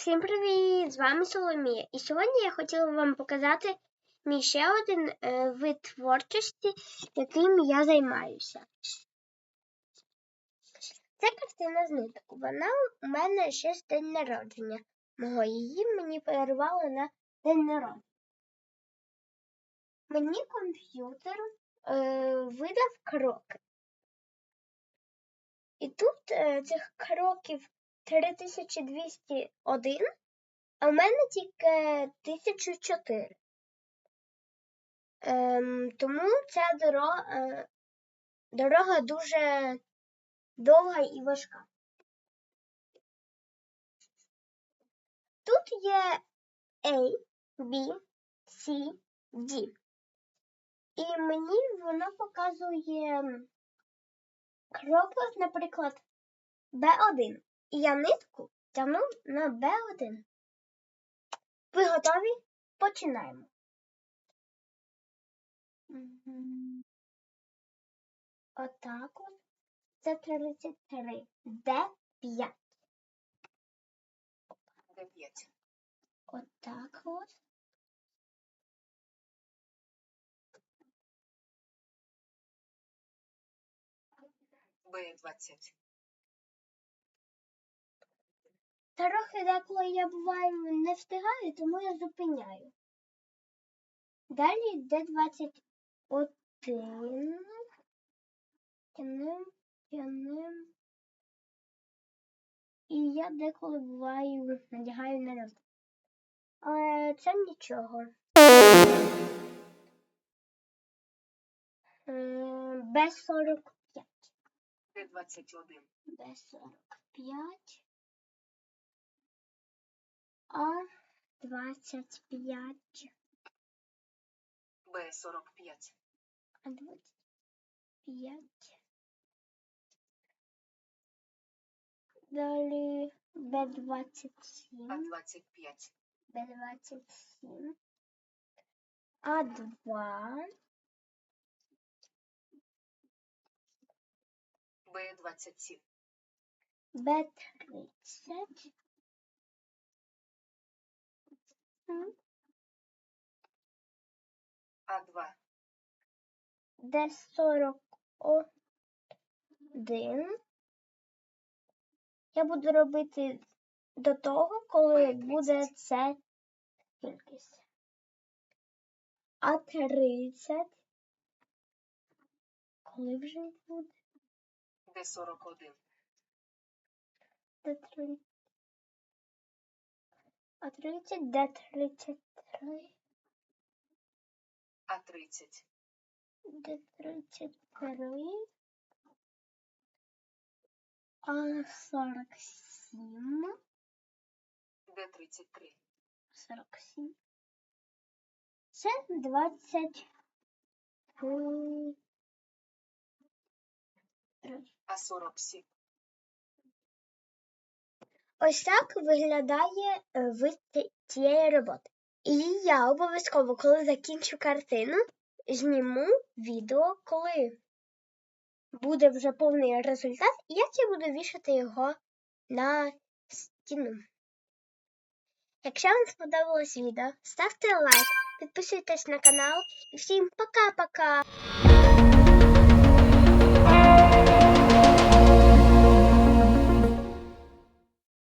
Всім привіт! З вами Соломія. І сьогодні я хотіла вам показати мій ще один е, вид творчості, яким я займаюся. Це картина з ниток. Вона у мене ще з день народження. Мого її мені подарували на день народження. Мені комп'ютер е, видав кроки. І тут е, цих кроків 3201, а в мене тільки 1004. Ем, тому ця дорога, е, дорога дуже довга і важка. Тут є A, B, C, D. І мені воно показує крок, наприклад, B1 і я нитку тягну на Б1. Ви готові? Починаємо. Отак от. Це 33. Д5. Д5. Отак от. Б20. Трохи деколи я буваю не встигаю, тому я зупиняю. Далі Д21. Тянем, тянем. І я деколи буваю надягаю на нос. Але це нічого. Е, Б45. Д двадцять один. Б45. А 25. Б сорок п'ять. А 25. Далі А Б27. двадцять п'ять. Б27. А2. Б двадцять сім. Б30. Д41. Я буду робити до того, коли буде це кількість. А 30. Коли вже буде? Д сорок один. Д 30. А 30, Д 33, А тридцять. 33. А 47. Д тридцять три. 47. Це 20. м, А сорок сім. Ось так виглядає е, вид цієї роботи. І я обов'язково, коли закінчу картину, зніму відео, коли буде вже повний результат, і як я буду вішати його на стіну. Якщо вам сподобалось відео, ставте лайк, підписуйтесь на канал і всім пока-пока!